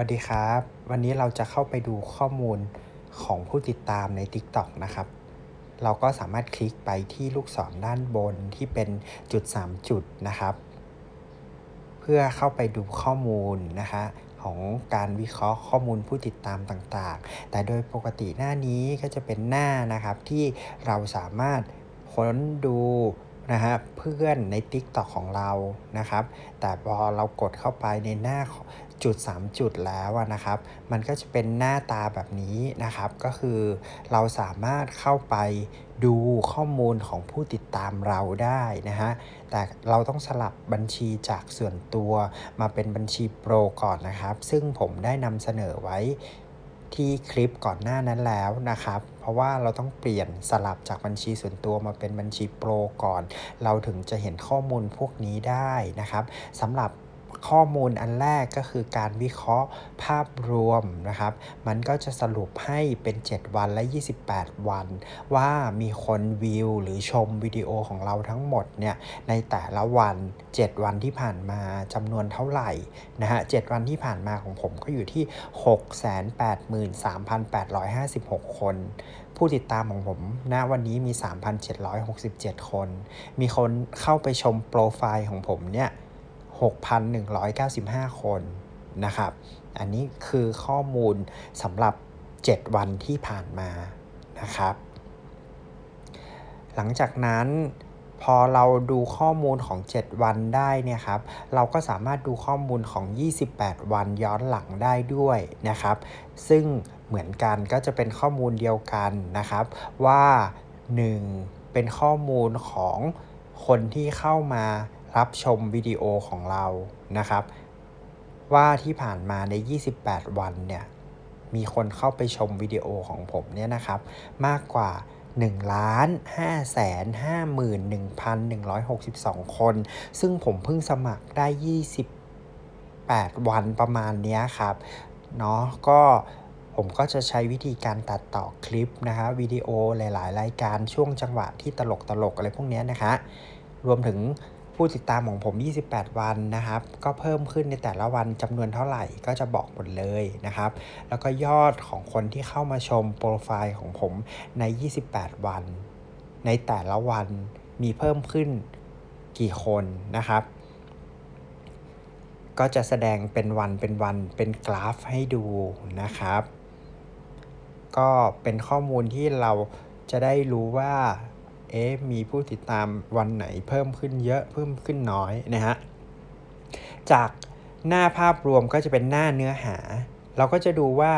วัสดีครับ วันนี้เราจะเข้าไปดูข้อมูลของผู้ติดตามใน TikTok นะครับ เราก็สามารถคลิกไปที่ลูกศรด้านบนที่เป็นจุด 3 จุดนะครับ เพื่อเข้าไปดูข้อมูลนะคะของการวิเคราะห์ข้อมูลผู้ติดตามต่างๆ แต่โดยปกติหน้านี้ก็จะเป็นหน้านะครับที่เราสามารถค้นดูนะฮะเพื่อนใน TikTok ของเรานะครับ แต่พอเรากดเข้าไปในหน้า จุด 3 จุดแล้วนะครับ มันก็จะเป็นหน้าตาแบบนี้นะครับ ก็คือเราสามารถเข้าไปดูข้อมูลของผู้ติดตามเราได้นะฮะ แต่เราต้องสลับบัญชีจากส่วนตัวมาเป็นบัญชีโปรก่อนนะครับ ซึ่งผมได้นำเสนอไว้ที่คลิปก่อนหน้านั้นแล้วนะครับ เพราะว่าเราต้องเปลี่ยนสลับจากบัญชีส่วนตัวมาเป็นบัญชีโปรก่อน เราถึงจะเห็นข้อมูลพวกนี้ได้นะครับสำหรับ ข้อมูลอันแรกก็คือการวิเคราะห์ภาพรวมนะครับ มันก็จะสรุปให้เป็น 7 วันและ 28 วัน ว่ามีคนวิวหรือชมวิดีโอของเราทั้งหมดเนี่ยในแต่ละวัน 7 วันที่ผ่านมาจำนวนเท่าไหร่นะฮะ 7 วันที่ผ่านมาของผมก็อยู่ที่ 683,856 คน ผู้ติดตามของผมณวันนี้มี 3,767 คน มีคนเข้าไปชมโปรไฟล์ของผมเนี่ย 6,195 คนนะครับ อันนี้คือข้อมูลสำหรับ 7 วันที่ผ่านมานะครับ หลังจากนั้นพอเราดูข้อมูลของ 7 วันได้เนี่ยครับ เราก็สามารถดูข้อมูลของ 28 วันย้อนหลังได้ด้วยนะครับ ซึ่งเหมือนกันก็จะเป็นข้อมูลเดียวกันนะครับ ว่า 1. เป็นข้อมูลของคนที่เข้ามา รับชมวิดีโอของเรานะครับ ว่าที่ผ่านมาใน 28 วันเนี่ยมีคนเข้าไปชมวิดีโอของผมเนี่ยนะครับมากกว่า1ล้าน5แสน51,162 คน ซึ่งผมเพิ่งสมัครได้ 28 วันประมาณนี้ครับเนาะก็ผมก็จะใช้วิธีการตัดต่อคลิปนะฮะวิดีโอหลาย ๆ รายการช่วงจังหวะที่ตลกตลกอะไรพวกนี้นะคะ รวมถึง ผู้ติดตามของผม 28 วันนะครับ ก็เพิ่มขึ้นในแต่ละวันจำนวนเท่าไหร่ก็จะบอกหมดเลยนะครับ แล้วก็ยอดของคนที่เข้ามาชมโปรไฟล์ของผมใน 28 วัน ในแต่ละวันมีเพิ่มขึ้นกี่คนนะครับ ก็จะแสดงเป็นวันเป็นวันเป็นกราฟให้ดูนะครับ ก็เป็นข้อมูลที่เราจะได้รู้ว่า เอ๊ะมีผู้ติดตามวันไหนเพิ่มขึ้นเยอะเพิ่มขึ้นน้อยนะฮะจากหน้าภาพรวมก็จะเป็นหน้าเนื้อหา เราก็จะดูว่า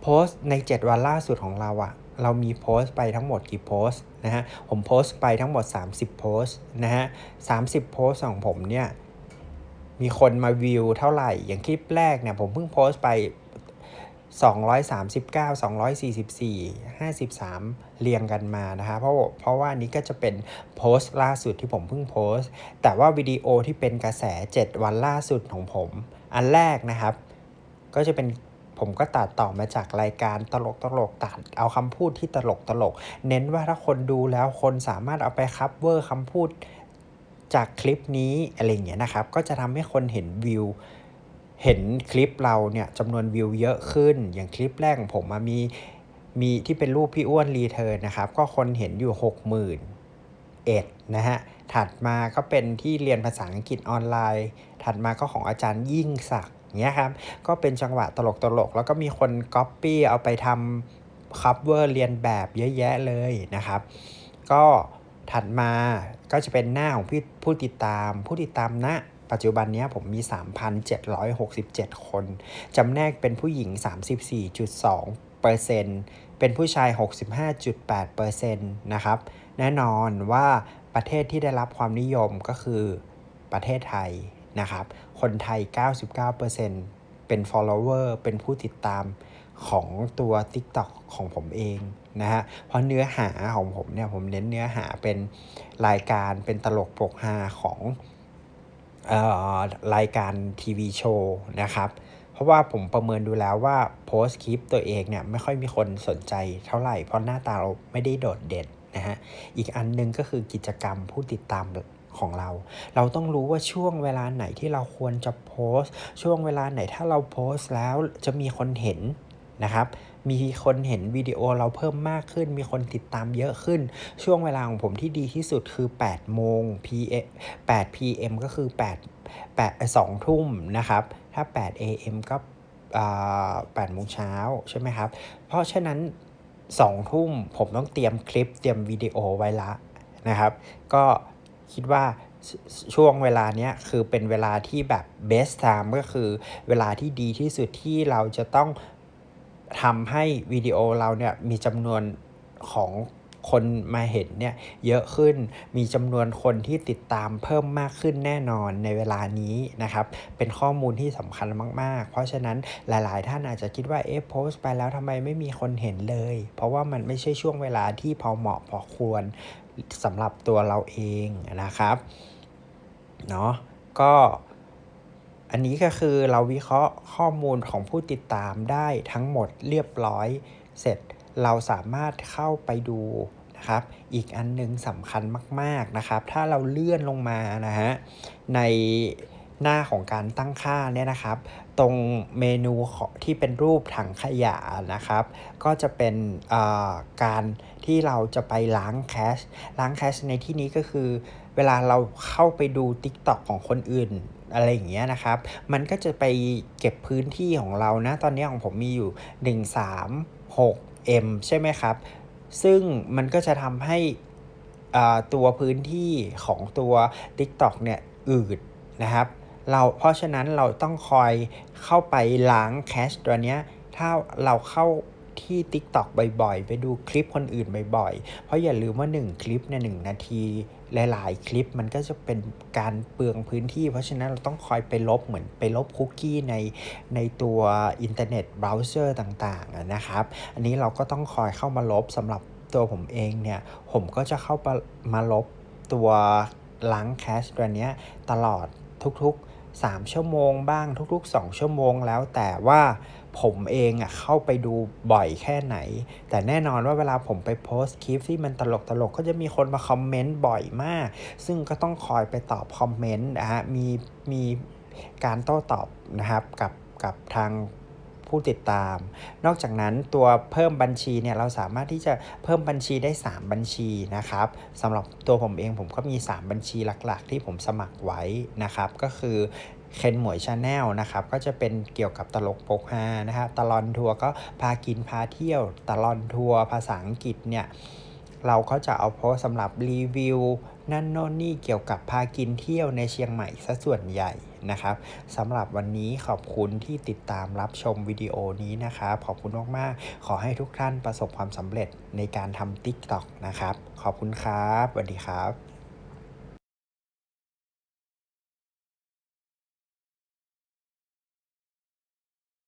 โพสต์ใน 7 วันล่าสุดของเราอะเรามีโพสต์ไปทั้งหมดกี่โพสต์นะฮะผมโพสต์ไปทั้งหมด 30 โพสต์นะฮะ30โพสต์ของผมเนี่ยมีคนมาวิวเท่าไหร่ อย่างคลิปแรกเนี่ยผมเพิ่งโพสต์ไป 239 244 53 เรียงกันมานะคะเพราะเพราะว่านี้ก็จะเป็นโพสต์ล่าสุดที่ผมเพิ่งโพสต์ แต่ว่าวิดีโอที่เป็นกระแส 7 วันล่าสุดของผม อันแรกนะครับ ก็จะเป็นผมก็ตัดต่อมาจากรายการตลกตลกตัดเอาคำพูดที่ตลกตลก เน้นว่าถ้าคนดูแล้วคนสามารถเอาไปคัพเวอร์คำพูดจากคลิปนี้อะไรเงี้ยนะครับ ก็จะทำให้คนเห็นวิว เห็นคลิปเราเนี่ยจำนวนวิวเยอะขึ้น อย่างคลิปแรกของผมมามีมีที่เป็นรูปพี่อ้วนรีเทิร์นนะครับ ก็คนเห็นอยู่ 6 0 0 0 0เอ็ดนะฮะ ถัดมาก็เป็นที่เรียนภาษาอังกฤษออนไลน์ ถัดมาก็ของอาจารย์ยิ่งศักดิ์เงี้ยครับ ก็เป็นจังหวะตลกตลกแล้วก็มีคนก๊อปปี้เอาไปทำคัพเวอร์เรียนแบบเยอะแยะเลยนะครับ ก็ถัดมาก็จะเป็นหน้าของผู้ติดตาม ผู้ติดตามณนะ ปัจจุบันนี้ผมมี 3,767 คน จำแนกเป็นผู้หญิง 34.2%เป็นผู้ชาย 65.8%นะครับ แน่นอนว่าประเทศที่ได้รับความนิยมก็คือประเทศไทยนะครับ คนไทย 99%เป็น follower เป็นผู้ติดตามของตัว TikTok ของผมเองนะฮะ เพราะเนื้อหาของผมเนี่ยผมเน้นเนื้อหาเป็นรายการเป็นตลกปกฮาของ รายการทีวีโชว์นะครับเพราะว่าผมประเมินดูแล้วว่าโพสต์คลิปตัวเองเนี่ยไม่ค่อยมีคนสนใจเท่าไหร่ เพราะหน้าตาเราไม่ได้โดดเด่นนะฮะอีกอันนึงก็คือกิจกรรมผู้ติดตามของเรา เราต้องรู้ว่าช่วงเวลาไหนที่เราควรจะโพสต์ช่วงเวลาไหนถ้าเราโพสต์แล้วจะมีคนเห็น นะครับ มีคนเห็นวิดีโอเราเพิ่มมากขึ้น มีคนติดตามเยอะขึ้น ช่วงเวลาของผมที่ดีที่สุดคือ 8 โมง PM 8 PM ก็คือ 8 8 2ทุ่มนะครับ ถ้า 8 AM ก็8โมงเช้าใช่ไหมครับ เพราะฉะนั้น 2 ทุ่มผมต้องเตรียมคลิปเตรียมวิดีโอไว้ละนะครับ ก็คิดว่าช่วงเวลาเนี้ยคือเป็นเวลาที่แบบ best time ก็คือเวลาที่ดีที่สุดที่เราจะต้อง ทำให้วิดีโอเราเนี่ยมีจำนวนของคนมาเห็นเนี่ยเยอะขึ้น มีจำนวนคนที่ติดตามเพิ่มมากขึ้นแน่นอนในเวลานี้นะครับ เป็นข้อมูลที่สำคัญมาก ๆ เพราะฉะนั้นหลาย ๆ ท่านอาจจะคิดว่าเอ๊ะโพสต์ไปแล้วทำไมไม่มีคนเห็นเลย เพราะว่ามันไม่ใช่ช่วงเวลาที่พอเหมาะพอควรสำหรับตัวเราเองนะครับ เนาะก็ อันนี้ก็คือเราวิเคราะห์ข้อมูลของผู้ติดตามได้ทั้งหมดเรียบร้อย เสร็จเราสามารถเข้าไปดูนะครับ อีกอันนึงสำคัญมาก ๆนะครับ ถ้าเราเลื่อนลงมานะฮะในหน้าของการตั้งค่าเนี่ยนะครับ ตรงเมนูที่เป็นรูปถังขยะนะครับ ก็จะเป็นการที่เราจะไปล้างแคชล้างแคชในที่นี้ก็คือ วลาเราเข้าไปดู TikTok ของคนอื่นอะไรอย่างเงี้ยนะครับ มันก็จะไปเก็บพื้นที่ของเรานะ ตอนนี้ของผมมีอยู่ 136M ใช่ไหมครับ ซึ่งมันก็จะทำให้ตัวพื้นที่ของตัว TikTok เนี่ยอืดนะครับ เราเพราะฉะนั้นเราต้องคอยเข้าไปล้างแคชตัวเนี้ย ถ้าเราเข้าที่ TikTok บ่อยๆ ไปดูคลิปคนอื่นบ่อยๆ เพราะอย่าลืมว่า 1 คลิปเนี่ยหนาที หลาย ๆ คลิปมันก็จะเป็นการเปลืองพื้นที่ เพราะฉะนั้นเราต้องคอยไปลบเหมือนไปลบคุกกี้ในในตัวอินเทอร์เน็ตเบราว์เซอร์ต่างๆนะครับ อันนี้เราก็ต้องคอยเข้ามาลบสำหรับตัวผมเองเนี่ย ผมก็จะเข้ามาลบตัวล้างแคชตัวนี้ตลอดทุกๆ 3 ชั่วโมงบ้างทุก ๆ 2 ชั่วโมงแล้วแต่ว่า ผมเองอะเข้าไปดูบ่อยแค่ไหน แต่แน่นอนว่าเวลาผมไปโพสต์คลิปที่มันตลกตลกก็จะมีคนมาคอมเมนต์บ่อยมาก ซึ่งก็ต้องคอยไปตอบคอมเมนต์นะฮะมีมีการโต้ตอบนะครับกับกับทางผู้ติดตาม นอกจากนั้นตัวเพิ่มบัญชีเนี่ยเราสามารถที่จะเพิ่มบัญชีได้ 3 บัญชีนะครับสำหรับตัวผมเองผมก็มี 3 บัญชีหลักๆ ที่ผมสมัครไว้นะครับ ก็คือ เคนหมวยชาแนลนะครับก็จะเป็นเกี่ยวกับตลกปกฮานะครับตลอนทัวร์ก็พากินพาเที่ยวตลอนทัวร์ภาษาอังกฤษเนี่ยเราก็จะเอาโพสสำหรับรีวิวนั่นโน่นนี่เกี่ยวกับพากินเที่ยวในเชียงใหม่ซะส่วนใหญ่นะครับสำหรับวันนี้ขอบคุณที่ติดตามรับชมวิดีโอนี้นะครับขอบคุณมากๆ ขอให้ทุกท่านประสบความสำเร็จในการทำ TikTok นะครับ ขอบคุณครับสวัสดีครับ